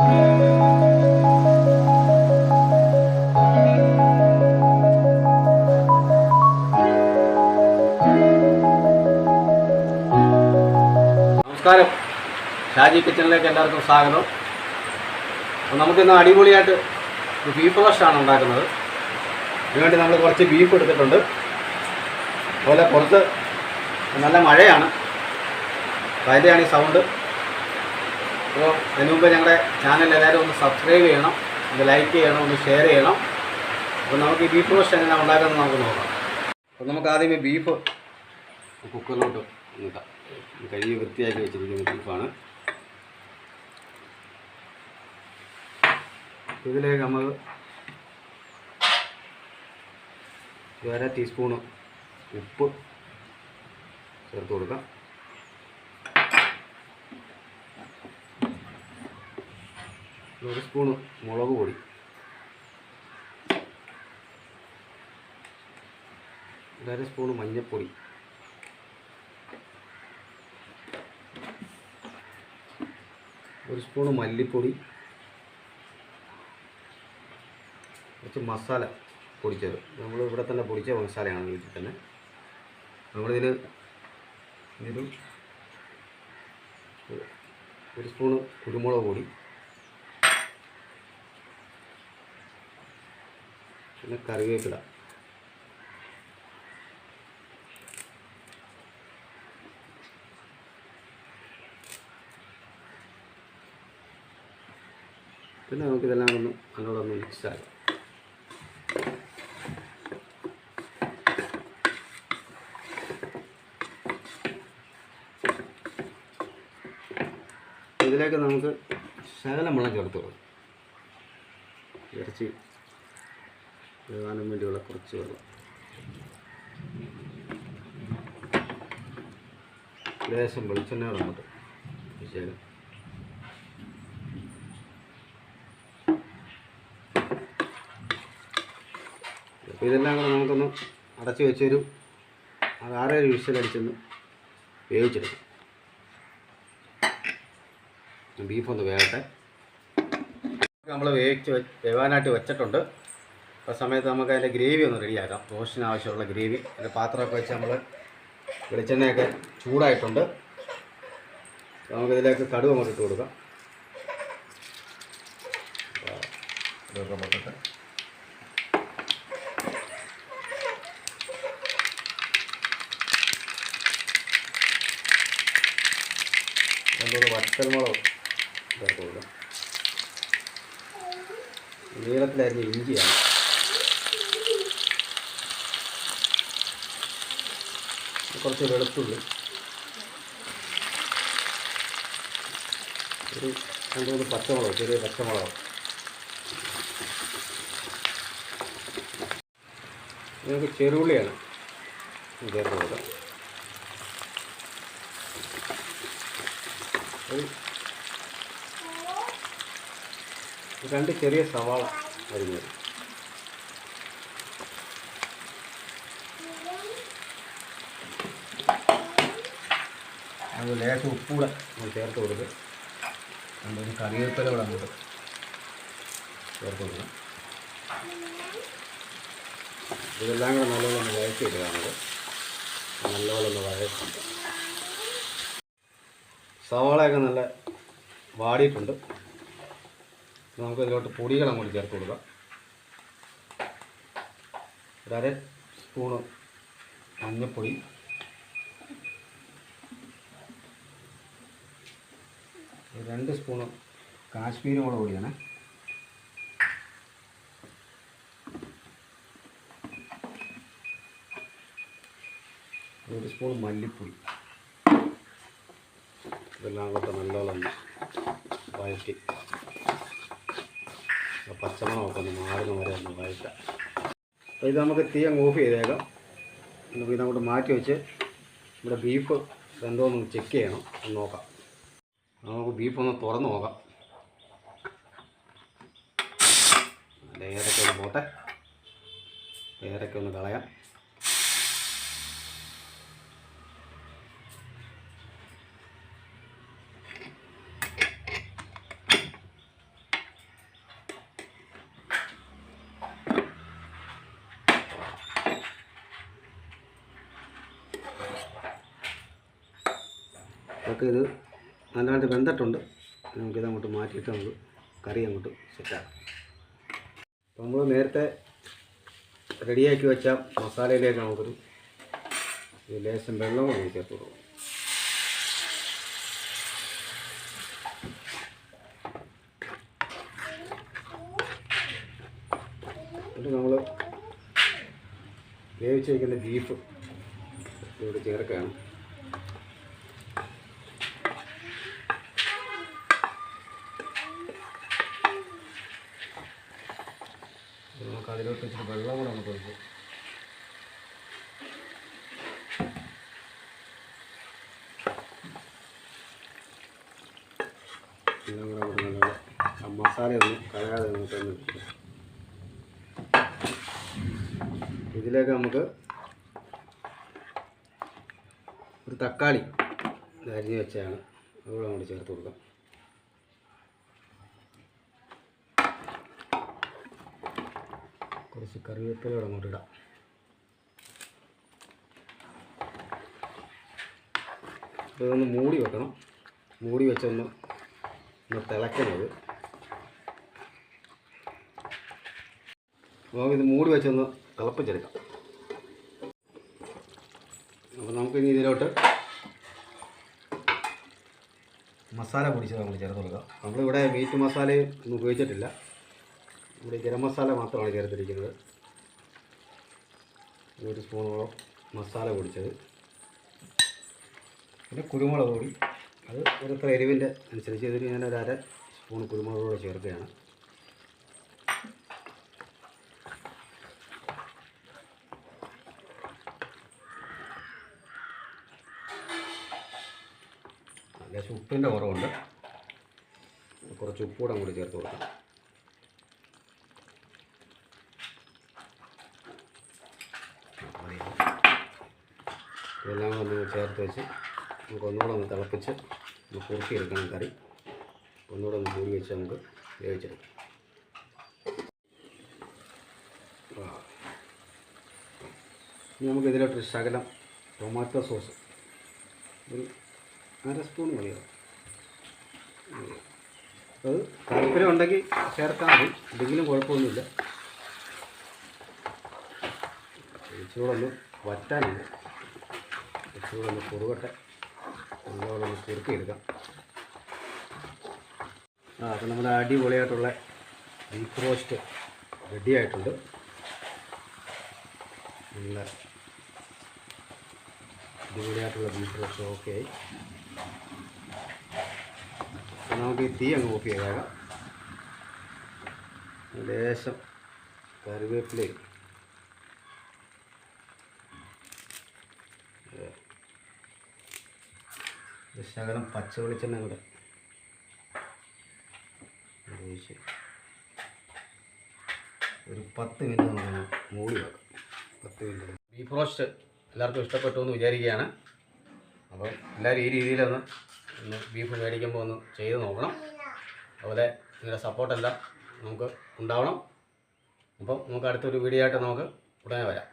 നമസ്കാരം. ഷാജി കിച്ചണിലേക്ക് എല്ലാവർക്കും സ്വാഗതം. അപ്പോൾ നമുക്കിന്ന് അടിപൊളിയായിട്ട് ബീഫ് റോസ്റ്റാണ് ഉണ്ടാക്കുന്നത്. ഇതിനുവേണ്ടി നമ്മൾ കുറച്ച് ബീഫ് എടുത്തിട്ടുണ്ട്. അതുപോലെ പുറത്ത് നല്ല മഴയാണ്. അതിന്റെയാണ് ഈ സൗണ്ട് അപ്പോൾ അതിന് മുമ്പ് ഞങ്ങളുടെ ചാനൽ എല്ലാവരും ഒന്ന് സബ്സ്ക്രൈബ് ചെയ്യണം ഒന്ന് ലൈക്ക് ചെയ്യണം ഒന്ന് ഷെയർ ചെയ്യണം. അപ്പോൾ നമുക്ക് ഈ ബീഫ് റോസ്റ്റ് എങ്ങനെ ഉണ്ടാക്കുന്നത് നമുക്ക് നോക്കാം. അപ്പോൾ നമുക്ക് ആദ്യം ഈ ബീഫ് കുക്കറിലോട്ട് ഇട്ടാം കഴുകി വൃത്തിയാക്കി വെച്ചിരിക്കുന്ന ബീഫാണ് ഇതിലേക്ക് നമ്മൾ ഒരു അര ടീസ്പൂണ് ഉപ്പ് ചേർത്ത് കൊടുക്കാം. ഒരു സ്പൂൺ മുളക് പൊടി. ഒരു സ്പൂൺ മഞ്ഞൾപ്പൊടി ഒരു സ്പൂൺ മല്ലിപ്പൊടി. കുറച്ച് മസാല പൊടിച്ചത്. നമ്മൾ ഇവിടെ തന്നെ പൊടിച്ച മസാലയാണ് വീട്ടിൽ തന്നെ. നമ്മളിതിന് ഒരു ഒരു സ്പൂണ് കുരുമുളക് പൊടി. പിന്നെ കറിവേപ്പില പിന്നെ നമുക്കിതെല്ലാം ഒന്ന് നല്ലോണം മിക്സ് ആക്കാം. ഇതിലേക്ക് നമുക്ക് ശകലം വെള്ളം ചേർത്ത് കൊടുക്കും. ഇറച്ചി വേകാനും വേണ്ടിയുള്ള കുറച്ച് വെള്ളം ലേശം വെളിച്ചെണ്ണ നമുക്ക് ശരി അപ്പോൾ ഇതെല്ലാം കൂടെ നമുക്കൊന്ന് അടച്ച് വെച്ചൊരു ആറേഴ് വിസിലടിച്ചൊന്ന് വേവിച്ചെടുക്കും. ബീഫൊന്ന് വേകട്ടെ നമ്മൾ വേവിച്ച് വേവാനായിട്ട് വെച്ചിട്ടുണ്ട്. ആ സമയത്ത് നമുക്ക് അതിന്റെ ഗ്രേവി ഒന്ന് റെഡിയാക്കാം റോസ്റ്റിന് ആവശ്യമുള്ള ഗ്രേവി. അതിന്റെ പാത്രമൊക്കെ വെച്ച് നമ്മൾ വെളിച്ചെണ്ണയൊക്കെ ചൂടായിട്ടുണ്ട്. നമുക്കിതിലേക്ക് കടുവ നമുക്ക് ഇട്ട് കൊടുക്കാം. വട്ടൽമുളക് കൊടുക്കാം. നീളത്തിലായിരുന്നു ഇഞ്ചിയാണ്. കുറച്ച് വെളുത്തുള്ളി. ഒരു രണ്ട് മൂന്ന് പച്ചമുളക് ചെറിയ പച്ചമുളക്. നമുക്ക് ചെറുള്ളിയാണ്. ചേർത്ത് രണ്ട് ചെറിയ സവാള അരിഞ്ഞത് അത് ലേശം ഉപ്പൂടെ നമ്മൾ ചേർത്ത് കൊടുത്ത് നമ്മളൊരു കറിവേപ്പില കൂടെ അങ്ങോട്ട് ചേർത്ത് കൊടുക്കണം. ഇതെല്ലാം കൂടെ നല്ലപോലെ ഒന്ന് വഴറ്റി ഇടുകയാണത് നല്ലപോലെ ഒന്ന് വഴറ്റി. സവാളയൊക്കെ നല്ല വാടിയിട്ടുണ്ട്. നമുക്ക് ഇതിലോട്ട് പൊടികൾ അങ്ങോട്ട് ചേർത്ത് കൊടുക്കാം. ഒരര സ്പൂണ് മഞ്ഞൾപ്പൊടി രണ്ട് സ്പൂണ് കാശ്മീരി മുളക് പൊടിയാണ്. ഒരു സ്പൂൺ മല്ലിപ്പൊടി. ഇതെല്ലാം കൂടെ നല്ലോണം വഴറ്റി. പച്ചമണമൊക്കെ ഒന്ന് മാറുന്ന വരെ ഒന്ന് വഴറ്റാം. അപ്പോൾ ഇത് നമുക്ക് തീ അങ്ങ് ഓഫ് ചെയ്തേക്കാം. നമുക്ക് ഇതങ്ങോട്ട് അങ്ങോട്ട് മാറ്റി വെച്ച് നമ്മുടെ ബീഫ് രണ്ടോ ഒന്ന് ചെക്ക് ചെയ്യണം. നോക്കാം. നമുക്ക് ബീഫ് ഒന്ന് തുറന്ന് നോക്കാം. ലെയറൊക്കെ ഒന്ന് പോട്ടെ. ലെയറൊക്കെ ഒന്ന് കളയാം. ഇത് നല്ലതായിട്ട് വെന്തിട്ടുണ്ട്. നമുക്കിത് അങ്ങോട്ട് മാറ്റിയിട്ട് നമുക്ക് കറി അങ്ങോട്ട് സെറ്റാക്കാം അപ്പോൾ നമ്മൾ നേരത്തെ റെഡിയാക്കി വെച്ച മസാലയിലേക്ക് നമുക്കൊരു ലേശം വെള്ളം കൂടി ചേർത്ത് കൊടുക്കും. എന്നിട്ട് നമ്മൾ വേവിച്ച് വയ്ക്കുന്ന ബീഫ് ഇവിടെ ചേർക്കുകയാണ്. നമുക്ക് അതിലോട്ട് ഇച്ചിരി വെള്ളം കൂടെ നമുക്ക് ഒഴിക്കും എല്ലാം കൂടെ ആ മസാലയൊന്നും കലയാതെ നമുക്ക് ഒന്ന് ഇതിലേക്ക് നമുക്ക് ഒരു തക്കാളി അരിഞ്ഞു വെച്ചതാണ്. അതുകൂടെ നമ്മൾ ചേർത്ത് കൊടുക്കാം. കുറച്ച് കറിവേപ്പില അങ്ങോട്ട് ഇടാം. ഇതൊന്ന് മൂടി വെക്കണം. മൂടി വെച്ചൊന്ന് ഒന്ന് തിളക്കുന്നത് ഇത് മൂടി വെച്ചൊന്ന് തിളപ്പിച്ചെടുക്കാം. അപ്പോൾ നമുക്കിനി ഇതിലോട്ട് മസാല പൊടിച്ചത് നമ്മൾ ചേർത്ത് കൊടുക്കാം. നമ്മളിവിടെ മീറ്റ് മസാലയും ഒന്നും ഉപയോഗിച്ചിട്ടില്ല. ഇവിടെ ഗരം മസാല മാത്രമാണ് ചേർത്തിരിക്കുന്നത്. ഒരു സ്പൂണോളം മസാല പൊടിച്ചത്. പിന്നെ കുരുമുളക് കൂടി അത് ഓരോരുത്തർ എരിവിന്റെ അനുസരിച്ച് ഇതിന് ഞാൻ ഒരു അര സ്പൂൺ കുരുമുളക് കൂടെ ചേർക്കുകയാണ്. ലേശം ഉപ്പിന്റെ കുറവുണ്ട്. കുറച്ച് ഉപ്പൂടെ കൂടി ചേർത്ത് കൊടുക്കാം. ഇതെല്ലാം ഒന്ന് ചേർത്ത് വെച്ച് നമുക്ക് ഒന്നുകൂടെ ഒന്ന് തിളപ്പിച്ച് ഒന്ന് കുറുക്കിയെടുക്കണം കറി. ഒന്നുകൂടെ ഒന്ന് മൂടി വെച്ച് നമുക്ക് വേവിച്ചെടുക്കാം. ഇനി നമുക്ക് ഇതിലോട്ടൊരു ശകലം ടൊമാറ്റോ സോസ്. ഒരു അര സ്പൂൺ മതിയോ അത്. താല്പര്യം ഉണ്ടെങ്കിൽ ചേർക്കാൻ മതി. എന്തെങ്കിലും കുഴപ്പമൊന്നുമില്ല. ഇച്ചിരൂടെ ഒന്ന് വറ്റാനുണ്ട്. ഇച്ചിരൂടെ ഒന്ന് കുറുകട്ടെ. നല്ലോണം ഒന്ന് കുറുക്കിയെടുക്കാം. ആ അപ്പം നമ്മുടെ അടിപൊളിയായിട്ടുള്ള ബീഫ് റോസ്റ്റ് റെഡി ആയിട്ടുണ്ട്. നല്ല അടിപൊളിയായിട്ടുള്ള ബീഫ് റോസ്റ്റ് ഓക്കെ ആയി. നമുക്ക് ഈ തീ അങ്ങ് ഓഫ് ചെയ്തേക്കാം. ലേശം കറിവേപ്പിലയും ഒരു പച്ച വെളിച്ചെണ്ണ കൂടെ. ഒരു പത്ത് മിനിറ്റ് നമുക്ക് മൂടി പത്ത് മിനിറ്റ് ബീഫ് റോസ്റ്റ് എല്ലാവർക്കും ഇഷ്ടപ്പെട്ടു എന്ന് വിചാരിക്കുകയാണ്. അപ്പോൾ എല്ലാവരും ഈ രീതിയിലൊന്ന് ഒന്ന് ബീഫ് മേടിക്കുമ്പോൾ ഒന്ന് ചെയ്ത് നോക്കണം. അതുപോലെ നിങ്ങളുടെ സപ്പോർട്ടെല്ലാം നമുക്ക് ഉണ്ടാവണം. അപ്പോൾ നമുക്ക് അടുത്തൊരു വീഡിയോ ആയിട്ട് നമുക്ക് ഉടനെ വരാം.